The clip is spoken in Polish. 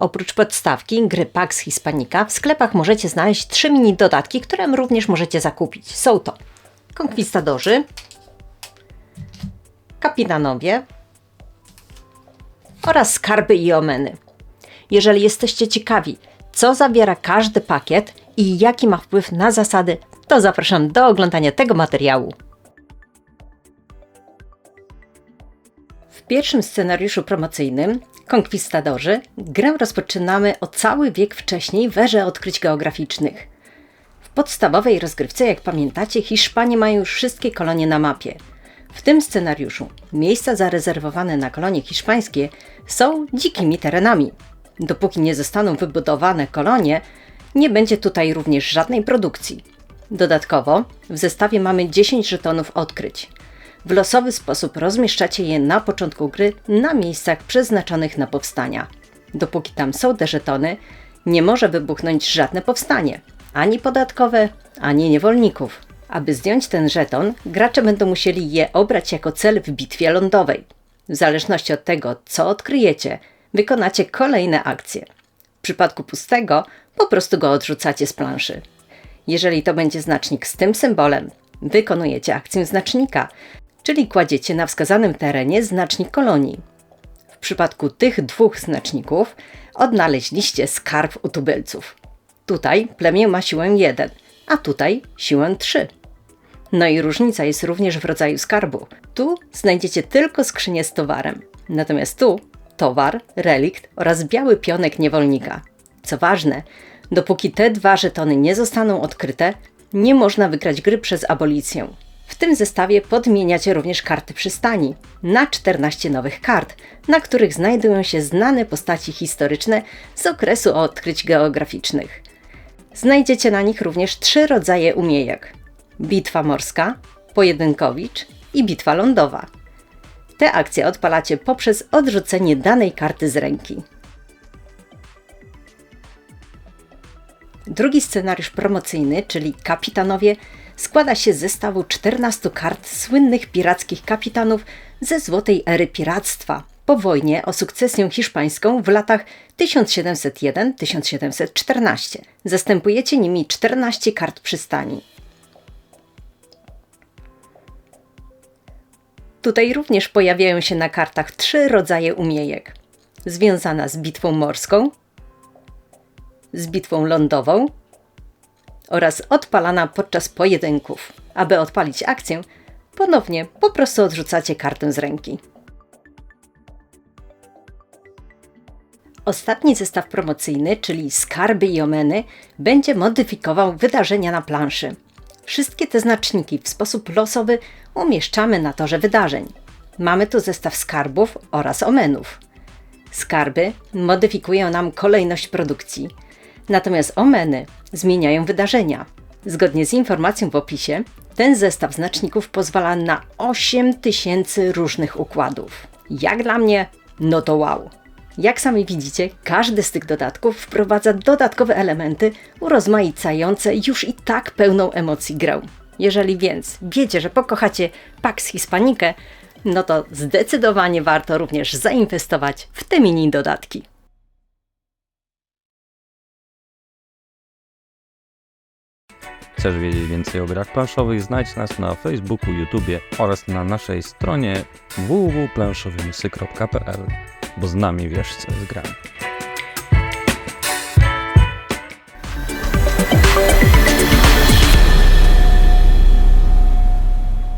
Oprócz podstawki gry Pax Hispanica w sklepach możecie znaleźć trzy mini dodatki, które również możecie zakupić. Są to konkwistadorzy, kapitanowie oraz skarby i omeny. Jeżeli jesteście ciekawi, co zawiera każdy pakiet i jaki ma wpływ na zasady, to zapraszam do oglądania tego materiału. W pierwszym scenariuszu promocyjnym, Konkwistadorzy, grę rozpoczynamy o cały wiek wcześniej w erze odkryć geograficznych. W podstawowej rozgrywce, jak pamiętacie, Hiszpanie mają już wszystkie kolonie na mapie. W tym scenariuszu miejsca zarezerwowane na kolonie hiszpańskie są dzikimi terenami. Dopóki nie zostaną wybudowane kolonie, nie będzie tutaj również żadnej produkcji. Dodatkowo w zestawie mamy 10 żetonów odkryć. W losowy sposób rozmieszczacie je na początku gry na miejscach przeznaczonych na powstania. Dopóki tam są te żetony, nie może wybuchnąć żadne powstanie, ani podatkowe, ani niewolników. Aby zdjąć ten żeton, gracze będą musieli je obrać jako cel w bitwie lądowej. W zależności od tego, co odkryjecie, wykonacie kolejne akcje. W przypadku pustego, po prostu go odrzucacie z planszy. Jeżeli to będzie znacznik z tym symbolem, wykonujecie akcję znacznika, czyli kładziecie na wskazanym terenie znacznik kolonii. W przypadku tych dwóch znaczników odnaleźliście skarb u tubylców. Tutaj plemię ma siłę 1, a tutaj siłę 3. No i różnica jest również w rodzaju skarbu. Tu znajdziecie tylko skrzynię z towarem, natomiast tu towar, relikt oraz biały pionek niewolnika. Co ważne, dopóki te dwa żetony nie zostaną odkryte, nie można wygrać gry przez abolicję. W tym zestawie podmieniacie również karty przystani na 14 nowych kart, na których znajdują się znane postaci historyczne z okresu odkryć geograficznych. Znajdziecie na nich również trzy rodzaje umiejek: bitwa morska, pojedynkowicz i bitwa lądowa. Te akcje odpalacie poprzez odrzucenie danej karty z ręki. Drugi scenariusz promocyjny, czyli Kapitanowie, składa się z zestawu 14 kart słynnych pirackich kapitanów ze złotej ery piractwa po wojnie o sukcesję hiszpańską w latach 1701-1714. Zastępujecie nimi 14 kart przystani. Tutaj również pojawiają się na kartach trzy rodzaje umiejek: związana z bitwą morską, z bitwą lądową oraz odpalana podczas pojedynków. Aby odpalić akcję, ponownie po prostu odrzucacie kartę z ręki. Ostatni zestaw promocyjny, czyli skarby i omeny, będzie modyfikował wydarzenia na planszy. Wszystkie te znaczniki w sposób losowy umieszczamy na torze wydarzeń. Mamy tu zestaw skarbów oraz omenów. Skarby modyfikują nam kolejność produkcji, natomiast omeny zmieniają wydarzenia. Zgodnie z informacją w opisie, ten zestaw znaczników pozwala na 8000 różnych układów. Jak dla mnie, no to wow! Jak sami widzicie, każdy z tych dodatków wprowadza dodatkowe elementy urozmaicające już i tak pełną emocji grę. Jeżeli więc wiecie, że pokochacie Pax Hispanikę, no to zdecydowanie warto również zainwestować w te mini dodatki. Chcesz wiedzieć więcej o grach planszowych? Znajdź nas na Facebooku, YouTubie oraz na naszej stronie www.planszowymysy.pl, bo z nami wiesz co jest grami.